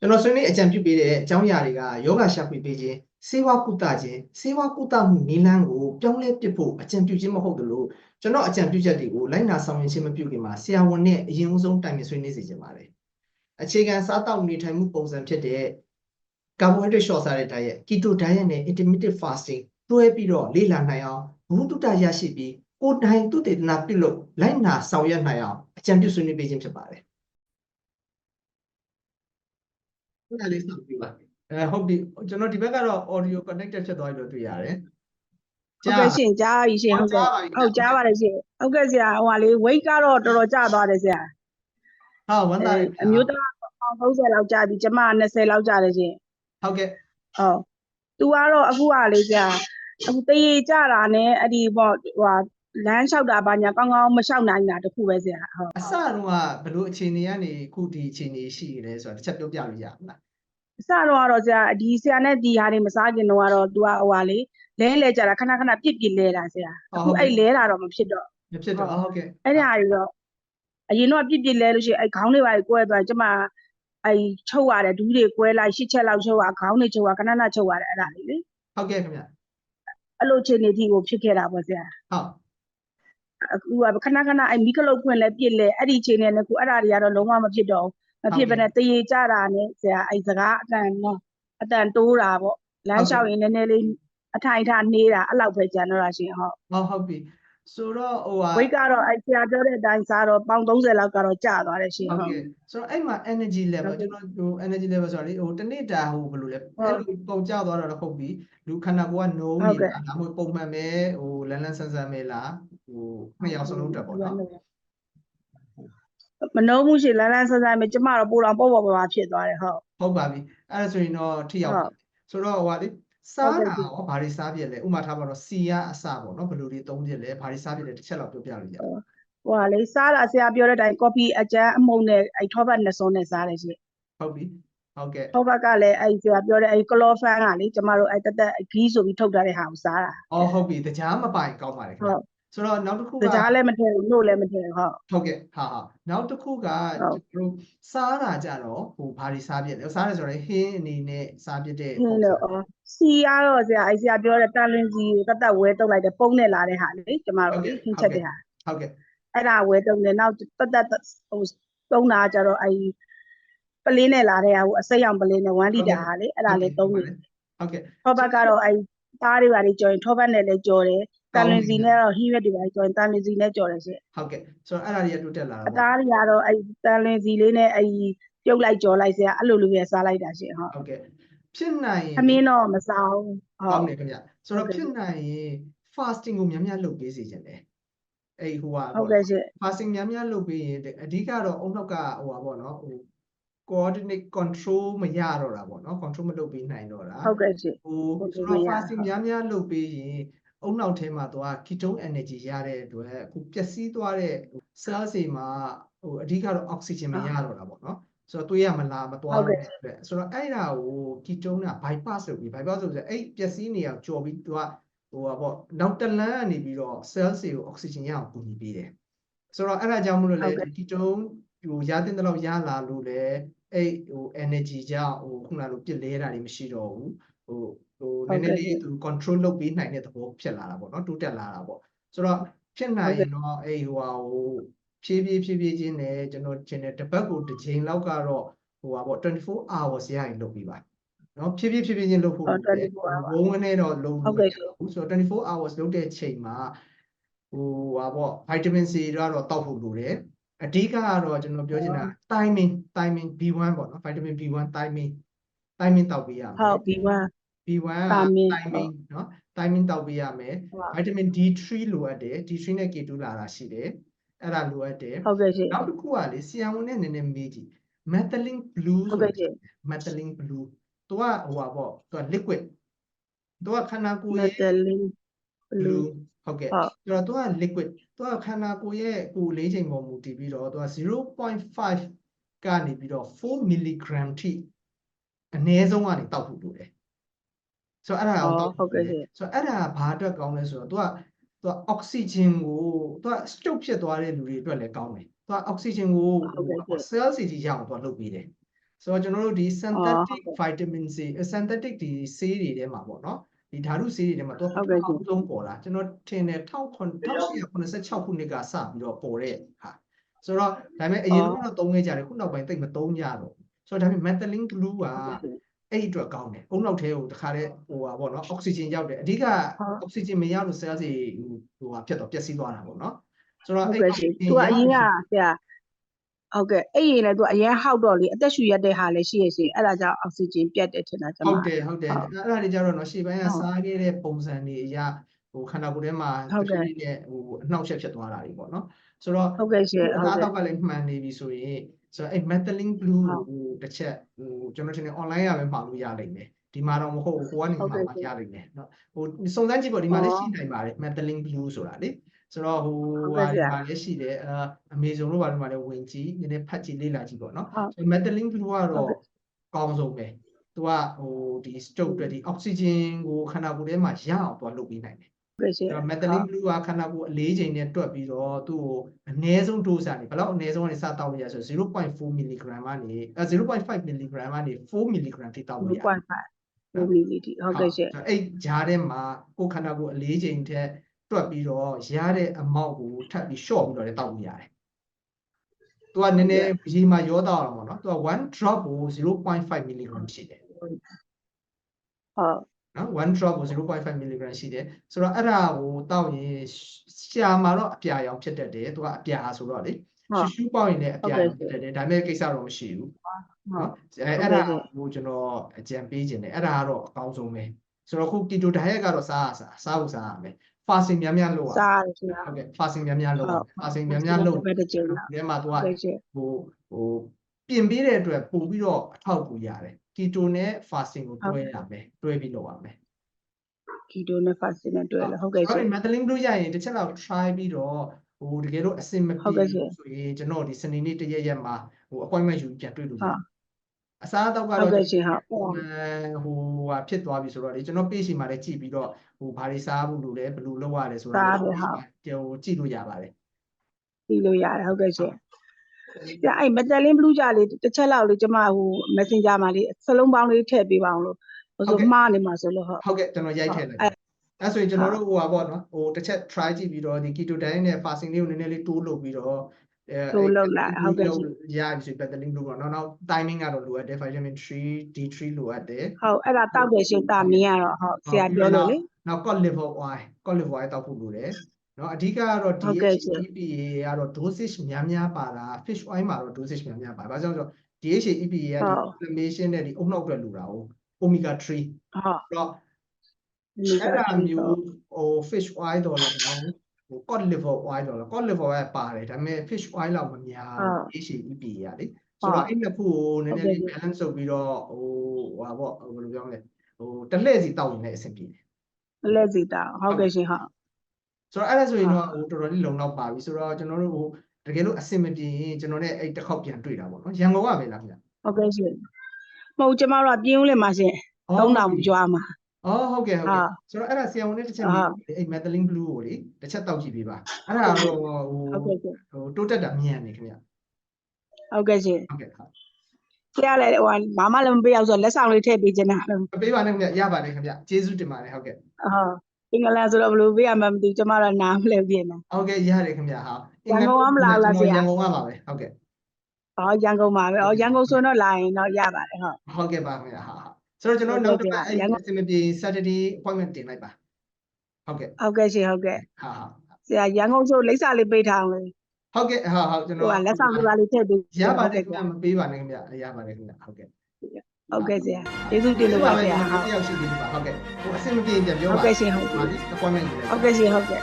ကျွန်တော်ဆွေးနွေးအကြံပြုပေးတဲ့အကြောင်းအရာတွေကယောဂရှာဖွေပေးခြင်းစေဝကုသခြင်းစေဝကုသမှုနည်းလမ်းကိုပြောင်းလဲပစ်ဖို့အကြံပြုခြင်းမဟုတ်သလိုကျွန်တော်အကြံပြုချက်တွေကိုလိုက်နာဆောင်ရွက်ခြင်းမပြုခင်မှာဆရာဝန်နဲ့အရင်ဦးဆုံးတိုင်ပင်ဆွေးနွေးစေချင်ပါတယ်အခြေခံစားတောက်နေထိုင်မှုပုံစံဖြစ်တဲ့ carbohydrate short စားတဲ့ diet keto diet နဲ့ intermittent fasting တွဲပြီးတော့လေ့လာနိုင်အောင်ဘုဟုတ္တရရှိပြီးကိုယ်တိုင်သူတေသနာပြုလို့လိုက်နာဆောင်ရွက်နိုင်အောင်အကြံပြုဆွေးနွေးပေးခြင်းဖြစ်ပါတယ် ဟုတ်လားလေးဆောင်ပြပါအဲဟုတ်ပြီကျွန်တော်ဒီဘက်ကတော့ audio connected ဖြစ်သွားပြီလို့တွေ့ရတယ်ဟုတ်ကဲ့ရှင်ကြားပြီရှင်ဟုတ်ကဲ့ဟုတ်ကြားပါတယ်ရှင်ဟုတ်ကဲ့ဆရာဟိုဟာလေ weight ကတော့တော်တော်ကျသွားတယ်ဆရာဟာဝမ်းသာတယ်အမျိုးသားအောင်30လောက်ကျပြီကျမ20လောက်ကျတယ်ရှင်ဟုတ်ကဲ့ဟုတ်သူကတော့အခုကလေဆရာအခုတရေကြတာနဲ့အဲ့ဒီပေါ့ဟိုဟာလမ်းလျှောက်တာဘာညာကောင်းကောင်းမလျှောက်နိုင်တာတခုပဲဆရာဟုတ်အစတုန်းကဘယ်လိုအခြေအနေကနေခုဒီအခြေအနေရှိရဲဆိုတာတစ်ချက်ပြောပြလို့ရမလား အစတော့ကတော့ဆရာဒီဆရာနဲ့ဒီဟာတွေမစားခင်တော့ကတော့သူကဟိုဟာလေလဲလဲကြတာခဏခဏပြစ်ပြစ်လဲတာဆရာအခုအဲ့လဲတာတော့မဖြစ်တော့မဖြစ်တော့ဟုတ်ကဲ့အဲ့ဒီဟာတွေတော့အရင်တော့ပြစ်ပြစ်လဲလို့ရှိရင်အဲ့ခေါင်းတွေပါကွဲသွားကျမအဲ့ချုပ်ရတယ်ဒူးတွေကွဲလိုက်ရှစ်ချက်လောက်ချုပ်ရခေါင်းတွေချုပ်ရခဏခဏချုပ်ရတယ်အဲ့ဒါလေးလေဟုတ်ကဲ့ခင်ဗျအဲ့လိုအခြေအနေထိကိုဖြစ်ခဲ့တာပေါ့ဆရာဟုတ်အခုကခဏခဏအဲ့မိကလုတ်ဖွင့်လဲပြစ်လဲအဲ့ဒီအခြေအနေနဲ့ခုအဲ့ဒါတွေကတော့လုံးဝမဖြစ်တော့ဘူး မဖြစ်ဘဲနဲ့တရေကြတာနဲ့ဆရာအဲ့စကားအတန်နော်အတန်တိုးတာပေါ့လမ်းလျှောက်ရင်နည်းနည်းလေးအထိုင်ထားနေတာအဲ့လောက်ပဲကြံတော့တာရှင်ဟုတ်ဟုတ်ဟုတ်ပြီဆိုတော့ဟိုဟာဝိတ်ကတော့အဲ့ဆရာပြောတဲ့အတိုင်းစားတော့ပေါင်30လောက်ကတော့ကျသွားတယ်ရှင်ဟုတ်ဟုတ်ကဲ့ဆိုတော့အဲ့မှာ energy level ကျွန်တော်ဟို energy level ဆိုတာလေဟိုတစ်နေ့တာဟိုဘယ်လိုလဲအဲ့လိုပုံကျသွားတော့ဟုတ်ပြီလူခန္ဓာကိုယ်ကနိုးနေတာဒါမှမဟုတ်ပုံမှန်ပဲဟိုလန်းလန်းဆန်းဆန်းပဲလားဟိုနှစ်ယောက်စလုံးတက်ပေါ့နော် မနှုံးမှုရှိလန်းလန်းဆန်းဆန်းပဲကျမတော့ပိုတော့ပေါ့ပေါ့ပါပါဖြစ်သွားတယ်ဟုတ်ဟုတ်ပါပြီအဲ့ဒါဆိုရင်တော့ထိရောက်ဟုတ်ပြီဆိုတော့ဟိုဟာလေစားဟုတ်တာကဲ့ရောဘာတွေစားပြက်လဲဥမာထားပါတော့စီရအစပေါ့နော်ဘယ်လိုတွေသုံးပြက်လဲဘာတွေစားပြက်လဲတစ်ချက်လောက်ပြောပြလို့ရဟိုဟာလေစားတာဆရာပြောတဲ့အတိုင်း copy အကျန်းအမုံနဲ့အဲ့ထောပတ်နှစ်စုံနဲ့စားတယ်ရှင်ဟုတ်ပြီဟုတ်ကဲ့ထောပတ်ကလည်းအဲ့ဆရာပြောတဲ့အဲ့ကလောဖန်ကလေကျမတို့အဲ့တက်တက်ဂီးဆိုပြီးထုတ်ထားတဲ့ဟာကိုစားတာအော်ဟုတ်ပြီတကြားမပိုင်ကောင်းပါတယ်ခင်ဗျဟုတ် ဆိုတော့နောက်တစ်ခုကတကြားလည်းမထည့်ဘူးလို့လည်းမထည့်ဘူးဟုတ်ဟုတ်ကဲ့ဟာဟာနောက်တစ်ခုကကျွန်တော်တို့စားတာကြတော့ဟိုဘာတွေစားပြက်လဲစားတယ်ဆိုတော့ဟင်းအနေနဲ့စားပြက်တဲ့ဟင်းလို့အော်စီရတော့ဆရာအဲ့ဆရာပြောတဲ့တန်လင်းစီကိုတက်တက်ဝဲတုတ်လိုက်တယ်ပုံနဲ့လာတဲ့ဟာလေကျမတို့လေဟင်းချက်တဲ့ဟာဟုတ်ကဲ့အဲ့ဒါဝဲတုံတယ်နောက်တက်တက်ဟိုသုံးတာကြတော့အဲ့ပလင်းနဲ့လာတဲ့ဟာကိုအစိမ်းအောင်ပလင်းနဲ့1လီတာဟာလေအဲ့ဒါလေးသုံးတယ်ဟုတ်ကဲ့ထောပတ်ကတော့အဲ့သားတွေပါလေကြော်ရင်ထောပတ်နဲ့လည်းကြော်တယ် တကောန်င်းလပြီင်းစီနဲ့တော့ဟီးရက်တွေပါလေကြော်ရင်တန်လင်းစီနဲ့ကြော်တယ်ရှင့်ဟုတ်ကဲ့ဆိုတော့အဲ့ဒါတွေကတိုးတက်လာအတာပေါ့သားတွေကတော့အဲ့တန်လင်းစီလေးနဲ့အဲ့ပြုတ်လိုက်ကြော်လိုက်စရာအဲ့လိုလိုပဲစားလိုက်တာရှင့်ဟုတ်ဟုတ်ကဲ့ဖြစ်နိုင်ရင်အမင်းတော့မစားဘူးဟုကောတ်င်းတယ်ခင်ဗျဆိုတော့ဟုတ်ကဲ့ဖြစ်နိုင်ရင် fasting ကိုများများလုပ်ပေးစေချင်တယ်အဲ့ဟိုဟာဟုတ်ကဲ့ရှင့် fasting များများလုပ်ပေးရင်အဓိကတော့အုံနောက်ကဟိုဟာပေါ့နော်ဟို coordinate control မရတော့တာပေါ့နော် control မလုပ်ပေးနိုင်တော့တာဟုတ်ကဲ့ရှင့်ဟိုဟုတ်ကဲ့ဆိုတော့မရ fasting များများလုပ်ပေးရင် အုံနောက်ထဲမှာသွား ketone energy ရတဲ့အတွက်အခုပျက်စီးသွားတဲ့ cell တွေမှာဟိုအဓိကတော့ oxygen မရတော့တာပေါ့နော်ဆိုတော့သွေးရမလာမသွားဟုတ်ကဲ့တဲ့အတွက်ဆိုတော့အဲ့ဒါကို ketone က bypass လုပ်ပြီး bypass လုပ်ပြီးအဲ့ပျက်စီးနေအောင်ကြော်ပြီးသူကဟိုပါပေါ့နောက်တလန်းကနေပြီးတော့ cell တွေကို oxygen ရအောင်ကူညီပေးတယ်ဆိုတော့အဲ့ဒါကြောင့်မလို့လေဟုတ်ကဲ့ ketone ဟိုရတဲ့တလောက်ရလာလို့လေအဲ့ဟို energy ကြောင့်ဟိုခုနကလိုပြစ်လဲတာတွေမရှိတော့ဘူးဟို ဟိုနည်းနည်းလေးသူ control လုပ်ပေးနိုင်တဲ့သဘောဖြစ်လာတာပေါ့နော်တိုးတက်လာတာပေါ့ဆိုတော့ဖြစ်နိုင်ရင်တော့အဲ့ဟိုဟာဟိုဖြည်းဖြည်းဖြည်းဖြည်းချင်းနဲ့ကျွန်တော်ကျင်တဲ့တစ်ပတ်ကိုတစ်ချိန်လောက်ကတော့ဟိုဟာပေါ့24 hours ရရင်လုပ်ပြီးပါနော်ဖြည်းဖြည်းဖြည်းဖြည်းချင်းလုပ်ဖို့ဟုတ်လိုတယ်24 hours ဘုံနဲ့တော့လုံးဟုတ်ကဲ့ရှင်ဘူးဆိုတော့24 hours လုပ်တဲ့ချိန်မှာဟိုဟာပေါ့ vitamin C တော့တောက်ဖို့လိုတယ်အဓိကကတော့ကျွန်တော်ပြောချင်တာ timing timing B1 ပေါ့နော် vitamin B1 timing timing တောက်ပေးရမယ်ဟုတ်ပြီးပါ B1 က timing timing နော် timing တောက်ပေးရမယ်ဟုတ် vitamin D3 လိုအပ်တယ် D3 နဲ့ K2 လာတာရှိတယ်အဲ့ဒါလိုအပ်တယ်ဟုတ်ကဲ့ရှင့်နောက်တစ်ခုကလေဆီယမ်ဝင်နဲ့နည်းနည်းမေးကြည့် methylene blue ဟုတ်ကဲ့ရှင့် methylene blue သူကဟိုပါပေါ့သူက liquid သူကခန္ဓာကိုယ်ရဲ့ metalin blue blue ဟုတ်ကဲ့ဟုတ်ဆိုတော့သူက liquid သူကခန္ဓာကိုယ်ရဲ့ကိုယ်လေးချိန်ပေါ်မူတည်ပြီးတော့သူက0.5ကနေပြီးတော့4 milligram ထိအနည်းဆုံးကနေတောက်ဖို့လိုတယ် ဆိုတော့အဲ့ဒါကိုတောက်ဟုတ်ကဲ့ဖို့ရှလိုင့်တယ်ဆိုတော့အဲ့ဒါဘာအတွက်ကောင်းလဲဆိုတော့သူကသူကအောက်ဆီဂျင်ကိုသူက stroke ဖြစ်သွားတဲ့လူတွေအတွက်လည်းကောင်းတယ်သူကအောက်ဆီဂျင်ကိုဟုတ်ကဲ့ရှင့် cell စီကြီးရအောင်သူကလုပ်ပေးတယ်ဆိုတော့ကျွန်တော်တို့ဒီဟုတ် synthetic ကဲ့ vitamin C အ synthetic ဒီဆေးတွေထဲမှာပေါ့နော်ဒီဓာတုဆေးတွေထဲမှာတော့ဟုတ်ကဲ့အအောင်ဆုံးပေါ်လာကျွန်တော်ထင်တယ်1886ခုနှစ်ကစပြီးတော့ပေါ်တဲ့ဟာဆိုတော့ဒါပေမဲ့အရင်ကတော့သုံးခဲ့ကြတယ်ခုနောက်ပိုင်းတိတ်မသုံးကြတော့ဘူးဆိုတော့ဒါပေမဲ့ methylene blue က အဲ့ဒီအတွက်ကောင်းတယ်အုံနောက်ထဲကိုတခါတည်းဟိုပါပေါ့နော်အောက်ဆီဂျင်ရောက်တယ်အဓိကဟုတ်အောက်ဆီဂျင်မရောက်လို့ cell တွေဟိုဟာဖြစ်တော့ပျက်စီးသွားတာပေါ့နော်ဆိုတော့ဟုတ်အဲ့ကဲ့ရှင်သူကအရင်ကဆရာဟုတ်ကဲ့အဲ့ရင်လည်းသူကအရင်ဟောက်တော့လေအသက်ရှူရတဲ့ဟာလည်းရှိရရှင်အဲ့ဒါကြောင့်အောက်ဆီဂျင်ပြတ်တယ်ထင်တာကျွန်မဟုတ်တယ်ဟုတ်တယ်ဟုတ်အဲ့ဒါတွေကြတော့နော်ရှေ့ပိုင်းကဟုတ်စားခဲ့တဲ့ပုံစံတွေအရာဟိုခန္ဓာကိုယ်ထဲမှာဟုတ်ကဲ့တဖြည်းဖြည်းနဲ့ဟိုအနှောက်အယှက်ဖြစ်သွားတာတွေပေါ့နော်ဆိုတော့ဟုတ်ကဲ့ရှင်အဟုတ်သားကဲ့တော့ကလည်းမှန်နေပြီဆိုရင် ဆိုတော့အဲ့ methylene blue ဟုတ်ဟိုတစ်ချက်ဟိုကျွန်တော်ထင်တယ် online ရပဲမှာလို့ရလိမ့်မယ်ဒီမှာတော့မဟုတ်ဘူးဟိုကနေဟုတ်မှာကဲ့မှာရှင်ရလိမ့်မယ်နော်ဟိုစုံစမ်းကြည့်ပေါ့ဒီမှာလည်းအော်ရှိနိုင်ပါတယ် methylene blue ဆိုတာလေဆိုတော့ဟိုဟုတ်ဟာကဲ့ဆဒီရာမှာလည်းရှိတယ်အာ Amazon လို့ပါဒီမှာလည်းဝင်ကြည့်နည်းနည်းဖတ်ကြည့်လေ့လာကြည့်ပေါ့နော်ဟုတ်ဆို methylene blue ဟုတ်ကတော့ကဲ့ကောင်းဆုံးပဲသူကဟိုဒီ stroke အတွက်ဒီ oxygen ကိုခန္ဓာကိုယ်ထဲမှာရအောင်သွားလုပ်ပေးနိုင်တယ် ဟုတ်ကဲ့ရှင်အဲ့တော့ဟုတ် methylene blue ကခန္ဓာကိုယ်အလေးချိန်နဲ့တွက်ပြီးတော့သူ့ကိုအနည်းဆုံး dose ကနေဘယ်လောက်အနည်းဆုံးကနေစတောက်လို့ရဆို0.4 mg ကနေအဲ0.5 mg ကနေ4 mg ထိတောက်လို့ရတယ်0.5 4 ml ဟုတ်ကဲ့ရှင်ဟုတ်အဲ့ဂျားထဲမှာကိုယ်ခန္ဓာကိုယ်အလေးချိန်ထက်တွက်ပြီးတော့ရတဲ့ amount ကိုထပ်ပြီး short ပြီးတော့လည်းတောက်လို့ရတယ်။သူကနည်းနည်းရေမှာရောတောက်အောင်ပေါ့နော်။သူက1 drop ကို0.5 mg ရှိတယ်ဟုတ် နော်1 drop ကို0.5 mg ရှိတယ်ဆိုတော့အဲ့ဒါကိုတောက်ရင်ရှာမှာတော့အပြာရောင်ဖြစ်တတ်တယ်သူကအပြာဆိုတော့လေဟုတ်ရှူရှူပေါက်ရင်လည်းအပြာဟုတ်ကဲ့ရောင်ဖြစ်တတ်တယ်ဒါပေမဲ့ကိစ္စတော့မရှိဘူးဟုတ်နော်အဲအဲ့ဒါကိုကျွန်တော်အကြံပေးခြင်းတယ်အဲ့ဒါကတော့အကောင်းဆုံးပဲဆိုတော့ခု keto diet ကတော့စားရစားစားဖို့စားရမယ် fasting များများလုပ်ရစားရတယ်ရှင်ဟုတ်ကဲ့ fasting များများလုပ်ရဟုတ် fasting များများလုပ်ဘယ်တစ်ချိန်လဲဒီမှာသူကဟုတ်ကဲ့ရှင်ဟိုဟိုပြင်ပေးတဲ့အတွက်ပို့ပြီးတော့အထောက်အကူရတယ် keto နဲ့ fasting ကိုတွဲရမယ်တွဲပြီးလုပ်ရမယ် keto နဲ့ fasting နဲ့တွေ့လဲဟုတ်ကဲ့ဆိုရှင်တော့ methylene blue ရရင်တစ်ချက်လောက် try ပြီးတော့ဟိုတကယ်လို့အဆင်မဟုတ်ပြေကဲ့ရှင်ဘူးဆိုရင်ကျွန်တော်ဒီစနေနေ့တစ်ရက်ရက်မှာဟို appointment ယူပြန်တွေ့လို့ရဟုတ်အစားအသောက်ကဟုတ်တော့ကဲ့ရှင်ဟုတ်ဟိုဟိုဟာဖြစ်သွားပြီဆိုတော့လေကျွန်တော် page ရှိမှာလည်းကြည့်ပြီးတော့ဟိုဘာတွေစားဖို့လိုလဲဘယ်လိုလုပ်ရလဲဆိုတော့စားတယ်ဟုတ်ဟိုကြည့်လို့ရပါတယ်ပြီးလို့ရတယ်ဟုတ်ကဲ့ရှင် ပြအဲ့ methylene blue ကြလေးတစ်ချက်လောက်လေးကျမဟို messenger မှာလေးစလုံးပေါင်းလေးထည့်ပေးပါအောင်လို့ဟိုဆိုမှားနေမှာဆိုလို့ဟုတ်ဟုတ်ကဲ့ကျွန်တော်ရိုက်ထည့်လိုက်အဲ့အဲဆိုရင်ကျွန်တော်တို့ဟိုဟာပေါ့နော်ဟိုတစ်ချက် try ကြည့်ပြီးတော့ဒီ keto diet နဲ့ fasting လေးကိုနည်းနည်းလေးတိုးလုပ်ပြီးတော့အဲတိုးလုပ်လိုက်ဟုတ်ကဲ့ရှင်ရပြီဆို methylene blue ပေါ့နော်နောက် timing ကတော့လိုအပ်တယ် vitamin 3 D3 လိုအပ်တယ်ဟုတ်အဲ့ဒါတောက်တယ်ရှင်တာမင်းရတော့ဟုတ်ဆရာပြောလို့လေနောက် cod liver oil cod liver oil တောက်ဖို့လိုတယ် နော်အဓိကကတော့ဟုတ်ကဲ့ရှင် DHA EPA ကတော့ dosage များများပါတာ fish oil မှာတော့ dosage များများပါဘာကြောင့်လဲဆိုတော့ DHA EPA ကဒီဟုတ် inflammation နဲ့ဒီအုံနောက်အတွက်လိုတာကို omega 3ဟုတ်အဲ့တော့ဒီကအဲ့ဒါဟုတ်မျိုးဟို fish oil တော့လည်းကောင်းဟို cod liver oil တော့လည်း cod liver oil ပါတယ်ဒါပေမဲ့ fish oil လောက်မများဟုတ် DHA EPA ရလေဆိုတော့အဲ့နှစ်ခုကိုနည်းနည်းလေးဟုတ်ကဲ့ balance လုပ်ပြီးတော့ဟိုဟာပေါ့ဘယ်လိုပြောမလဲဟိုတစ်လှည့်စီတောက်ရင်လည်းအဆင်ပြေတယ်လက်စီတာဟုတ်ကဲ့ရှင်ဟုတ် ဆိုတော့အဲ့ဒါဆိုရင်တော့ဟိုတော်တော်လေးလုံလောက်ပါပြီဆိုတော့ကျွန်တော်တို့ဟိုတကယ်လို့အဆင်မပြေရင်ကျွန်တော်နဲ့အဲ့တစ်ခေါက်ပြန်တွေ့တာပေါ့နော်ရန်ကုန်ကပဲလားခင်ဗျဟုတ်ကဲ့ရှင်မဟုတ်ကျမတို့ကပြင်းဦးလေမှာရှင်သုံးတောင်ကြွားမှာအော်ဟုတ်ကဲ့ဟုတ်ကဲ့ဟာဆိုတော့အဲ့ဒါဆရာဝန်နဲ့တစ်ချက်ဟာမေးအဲ့ methylene blue ကိုလေတစ်ချက်တောက်ကြည့်ပေးပါအဲ့ဒါတော့ဟိုဟုတ်ကဲ့ရှင်ဟိုတိုးတက်တာမြန်နေခင်ဗျဟုတ်ကဲ့ရှင်ဟုတ်ကဲ့ဟုတ်ဆရာလည်းဟိုဘာမှလည်းမပေးအောင်ဆိုလက်ဆောင်လေးထည့်ပေးခြင်းတာဟုတ်မပေးပါနဲ့ခင်ဗျရပါတယ်ခင်ဗျကျေးဇူးတင်ပါတယ်ဟုတ်ကဲ့ အင်္ဂလန်ဆိုတော့ဘယ်လိုပေးရမှန်းမသိဘူးကျမတော့နားမလဲပြင်းတာဟုတ်ကဲ့ရတယ်ခင်ဗျဟာရန်ကုန်ကမလာဘူးလားဆရာရန်ကုန်ကပါပဲဟုတ်ကဲ့ဟောရန်ကုန်မှာပဲဟောရန်ကုန်ဆိုတော့လာရင်တော့ရပါတယ်ဟုတ်ဟုတ်ကဲ့ပါခင်ဗျဟာဟာဆိုတော့ကျွန်တော်နောက်တစ်ပတ်အဲ့ရန်ကုန်အဆင်မပြေ Saturday appointment တင်လိုက်ပါဟုတ်ကဲ့ဟုတ်ကဲ့ရှင်ဟုတ်ကဲ့ဟာဟာဆရာရန်ကုန်ဆိုလိပ်စာလေးပေးထားအောင်လေဟုတ်ကဲ့ဟာဟုတ်ကျွန်ဟိုတော်ကလက်ဆောင်လေးပါလေးထည့်ပေးရပါတယ်ခင်ဗျမပေးပါနဲ့ခင်ဗျရပါတယ်ခင်ဗျဟုတ်ကဲ့ ဟုတ်ကဲ့ဆရာကျေးဇူးတင်လို့ပါဆရာဟုတ်ဟုတ်တယောက်ရှိသေးတယ်ပါဟုတ်ကဲ့ဟိုအဆင်မပြေရင်ပြန်ပြောဟုတ်ပါကဲ့ရှင်ဟုတ်ပါလိ appointment ယူလိုက်ဟုတ်ကဲ့ရှင်ဟုတ်ကဲ့